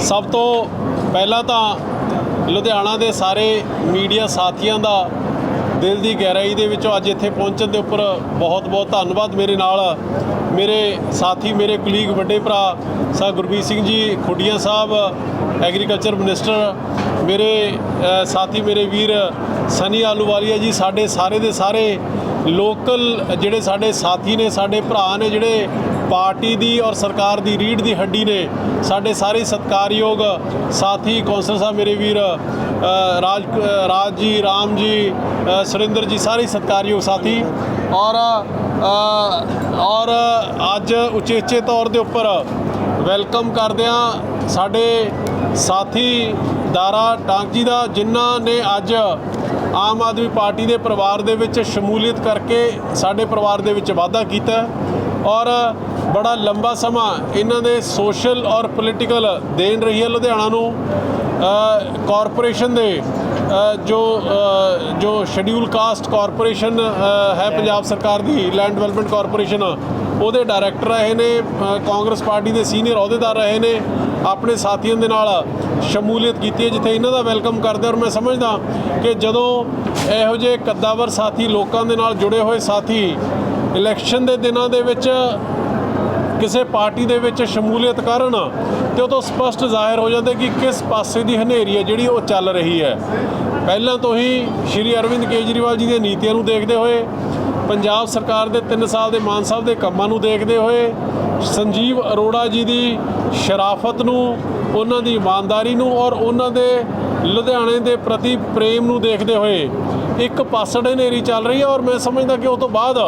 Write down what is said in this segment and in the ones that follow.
ਸਭ ਤੋਂ ਪਹਿਲਾਂ ਤਾਂ ਲੁਧਿਆਣਾ ਦੇ ਸਾਰੇ ਮੀਡੀਆ ਸਾਥੀਆਂ ਦਾ ਦਿਲ ਦੀ ਗਹਿਰਾਈ ਦੇ ਵਿੱਚੋਂ ਅੱਜ ਇੱਥੇ ਪਹੁੰਚਣ ਦੇ ਉੱਪਰ ਬਹੁਤ-ਬਹੁਤ ਧੰਨਵਾਦ ਮੇਰੇ ਨਾਲ। ਮੇਰੇ ਸਾਥੀ, ਮੇਰੇ ਕੁਲੀਗ ਵੱਡੇ ਭਰਾ ਸਾ ਗੁਰਬੀਰ ਸਿੰਘ ਜੀ, ਖੁੱਡੀਆਂ ਸਾਹਿਬ ਐਗਰੀਕਲਚਰ ਮਿਨਿਸਟਰ ਮੇਰੇ ਸਾਥੀ, ਮੇਰੇ ਵੀਰ ਸਨੀ ਆਲੂਵਾਲੀਆ ਜੀ, ਸਾਡੇ ਸਾਰੇ ਦੇ ਸਾਰੇ ਲੋਕਲ ਜਿਹੜੇ ਸਾਡੇ ਸਾਥੀ ਨੇ, ਸਾਡੇ ਭਰਾ ਨੇ, ਜਿਹੜੇ ਪਾਰਟੀ ਦੀ ਔਰ ਸਰਕਾਰ ਦੀ ਰੀੜ ਦੀ ਹੱਡੀ ਨੇ, ਸਾਡੇ ਸਾਰੇ ਸਤਿਕਾਰਯੋਗ ਸਾਥੀ ਕੌਂਸਲ ਸਾਹਿਬ ਮੇਰੇ ਵੀਰ ਰਾਜ ਰਾਜ ਜੀ, ਰਾਮ ਜੀ ਸੁਰਿੰਦਰ ਜੀ, ਸਾਰੇ ਸਤਿਕਾਰਯੋਗ ਸਾਥੀ ਔਰ ਔਰ ਅੱਜ ਉਚੇਚੇ ਤੌਰ ਦੇ ਉੱਪਰ ਵੈਲਕਮ ਕਰਦਿਆਂ ਸਾਡੇ ਸਾਥੀ ਦਾਰਾ ਟਾਂਕ ਜੀ ਦਾ, ਜਿਨ੍ਹਾਂ ਨੇ ਅੱਜ ਆਮ ਆਦਮੀ ਪਾਰਟੀ ਦੇ ਪਰਿਵਾਰ ਦੇ ਵਿੱਚ ਸ਼ਮੂਲੀਅਤ ਕਰਕੇ ਸਾਡੇ ਪਰਿਵਾਰ ਦੇ ਵਿੱਚ ਵਾਧਾ ਕੀਤਾ ਔਰ ਬੜਾ ਲੰਬਾ ਸਮਾਂ ਇਹਨਾਂ ਦੇ ਸੋਸ਼ਲ ਔਰ ਪੋਲੀਟੀਕਲ ਦੇਣ ਰਹੀ ਹੈ ਲੁਧਿਆਣਾ ਨੂੰ। ਕਾਰਪੋਰੇਸ਼ਨ ਦੇ ਜੋ ਜੋ ਸ਼ਡਿਊਲ ਕਾਸਟ ਕਾਰਪੋਰੇਸ਼ਨ ਹੈ ਪੰਜਾਬ ਸਰਕਾਰ ਦੀ ਲੈਂਡ ਡਿਵੈਲਪਮੈਂਟ ਕਾਰਪੋਰੇਸ਼ਨ ਉਹਦੇ ਡਾਇਰੈਕਟਰ ਰਹੇ ਨੇ ਕਾਂਗਰਸ ਪਾਰਟੀ ਦੇ ਸੀਨੀਅਰ ਅਹੁਦੇਦਾਰ ਰਹੇ ਨੇ। ਆਪਣੇ ਸਾਥੀਆਂ ਦੇ ਨਾਲ ਸ਼ਮੂਲੀਅਤ ਕੀਤੀ ਹੈ, ਜਿੱਥੇ ਇਹਨਾਂ ਦਾ ਵੈਲਕਮ ਕਰਦੇ ਔਰ ਮੈਂ ਸਮਝਦਾ ਕਿ ਜਦੋਂ ਇਹੋ ਜਿਹੇ ਕੱਦਾਵਰ ਸਾਥੀ ਲੋਕਾਂ ਦੇ ਨਾਲ ਜੁੜੇ ਹੋਏ ਸਾਥੀ ਇਲੈਕਸ਼ਨ ਦੇ ਦਿਨਾਂ ਦੇ ਵਿੱਚ ਕਿਸੇ ਪਾਰਟੀ ਦੇ ਵਿੱਚ ਸ਼ਮੂਲੀਅਤ ਕਰਨ, ਤੇ ਉਹ ਤੋਂ ਸਪਸ਼ਟ ਜ਼ਾਹਿਰ ਹੋ ਜਾਂਦਾ ਕਿ ਕਿਸ ਪਾਸੇ ਦੀ ਹਨੇਰੀ ਹੈ, ਜਿਹੜੀ ਉਹ ਚੱਲ ਰਹੀ ਹੈ। ਪਹਿਲਾਂ ਤੋਂ ਹੀ ਸ਼੍ਰੀ ਅਰਵਿੰਦ ਕੇਜਰੀਵਾਲ ਜੀ ਦੀਆਂ ਨੀਤੀਆਂ ਨੂੰ ਦੇਖਦੇ ਹੋਏ ਪੰਜਾਬ ਸਰਕਾਰ ਦੇ 3 ਸਾਲ ਦੇ ਮਾਨ ਸਾਹਿਬ ਦੇ ਕੰਮਾਂ ਨੂੰ ਦੇਖਦੇ ਹੋਏ ਸੰਜੀਵ ਅਰੋੜਾ ਜੀ ਦੀ ਸ਼ਰਾਫਤ ਨੂੰ, ਉਹਨਾਂ ਦੀ ਇਮਾਨਦਾਰੀ ਨੂੰ ਔਰ ਉਹਨਾਂ ਦੇ ਲੁਧਿਆਣੇ ਦੇ ਪ੍ਰਤੀ ਪ੍ਰੇਮ ਨੂੰ ਦੇਖਦੇ ਹੋਏ ਇੱਕ ਪਾਸੜ ਹਨੇਰੀ ਚੱਲ ਰਹੀ ਹੈ ਔਰ ਮੈਂ ਸਮਝਦਾ ਕਿ ਉਹ ਤੋਂ ਬਾਅਦ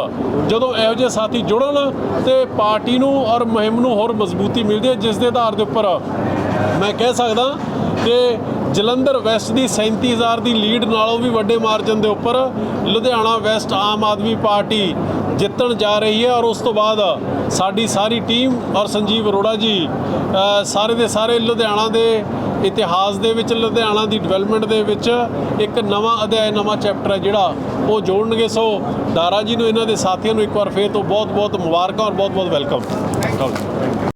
ਜਦੋਂ ਇਹੋ ਜਿਹੇ ਸਾਥੀ ਜੁੜਨ ਤੇ ਪਾਰਟੀ ਨੂੰ ਔਰ ਮੁਹਿੰਮ ਨੂੰ ਹੋਰ ਮਜ਼ਬੂਤੀ ਮਿਲਦੀ ਹੈ, ਜਿਸ ਦੇ ਆਧਾਰ ਦੇ ਉੱਪਰ ਮੈਂ ਕਹਿ ਸਕਦਾ ਕਿ ਜਲੰਧਰ ਵੈਸਟ ਦੀ 37000 ਦੀ ਲੀਡ ਨਾਲੋਂ ਵੀ ਵੱਡੇ ਮਾਰਜਨ ਦੇ ਉੱਪਰ ਲੁਧਿਆਣਾ ਵੈਸਟ ਆਮ ਆਦਮੀ ਪਾਰਟੀ ਜਿੱਤਣ ਜਾ ਰਹੀ ਹੈ ਔਰ ਉਸ ਤੋਂ ਬਾਅਦ ਸਾਡੀ ਸਾਰੀ ਟੀਮ ਔਰ ਸੰਜੀਵ ਅਰੋੜਾ ਜੀ ਸਾਰੇ ਦੇ ਸਾਰੇ ਲੁਧਿਆਣਾ ਦੇ ਇਤਿਹਾਸ ਦੇ ਵਿੱਚ, ਲੁਧਿਆਣਾ ਦੀ ਡਿਵੈਲਪਮੈਂਟ ਦੇ ਵਿੱਚ ਇੱਕ ਨਵਾਂ ਅਧਿਆਇ, ਨਵਾਂ ਚੈਪਟਰ ਹੈ ਜਿਹੜਾ ਉਹ ਜੋੜਨਗੇ। ਸੋ ਦਾਰਾ ਜੀ ਨੂੰ, ਇਹਨਾਂ ਦੇ ਸਾਥੀਆਂ ਨੂੰ ਇੱਕ ਵਾਰ ਫੇਰ ਤੋਂ ਬਹੁਤ ਬਹੁਤ ਮੁਬਾਰਕਾਂ ਔਰ ਬਹੁਤ ਬਹੁਤ ਵੈਲਕਮ